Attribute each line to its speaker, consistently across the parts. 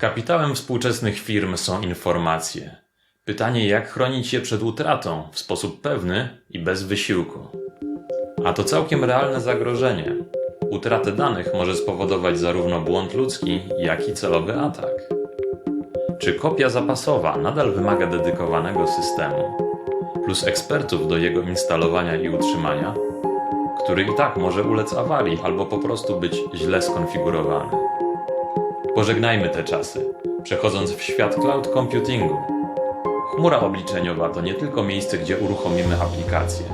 Speaker 1: Kapitałem współczesnych firm są informacje. Pytanie, jak chronić je przed utratą w sposób pewny i bez wysiłku. A to całkiem realne zagrożenie. Utratę danych może spowodować zarówno błąd ludzki, jak i celowy atak. Czy kopia zapasowa nadal wymaga dedykowanego systemu, plus ekspertów do jego instalowania i utrzymania, który i tak może ulec awarii albo po prostu być źle skonfigurowany? Pożegnajmy te czasy, przechodząc w świat cloud computingu. Chmura obliczeniowa to nie tylko miejsce, gdzie uruchomimy aplikacje.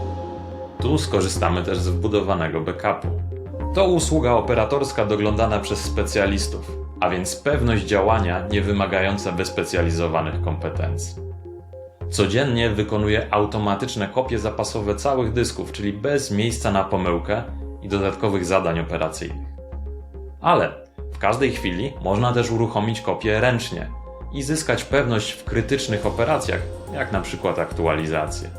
Speaker 1: Tu skorzystamy też z wbudowanego backupu. To usługa operatorska doglądana przez specjalistów, a więc pewność działania nie wymagająca wyspecjalizowanych kompetencji. Codziennie wykonuje automatyczne kopie zapasowe całych dysków, czyli bez miejsca na pomyłkę i dodatkowych zadań operacyjnych. Ale w każdej chwili można też uruchomić kopię ręcznie i zyskać pewność w krytycznych operacjach, jak na przykład aktualizacje.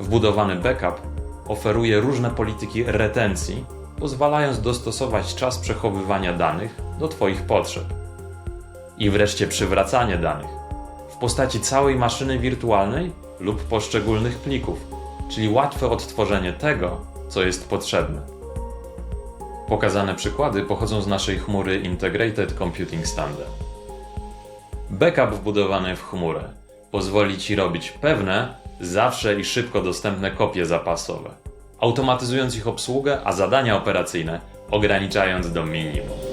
Speaker 1: Wbudowany backup oferuje różne polityki retencji, pozwalając dostosować czas przechowywania danych do Twoich potrzeb. I wreszcie przywracanie danych w postaci całej maszyny wirtualnej lub poszczególnych plików, czyli łatwe odtworzenie tego, co jest potrzebne. Pokazane przykłady pochodzą z naszej chmury Integrated Computing Standard. Backup wbudowany w chmurę pozwoli Ci robić pewne, zawsze i szybko dostępne kopie zapasowe, automatyzując ich obsługę, a zadania operacyjne ograniczając do minimum.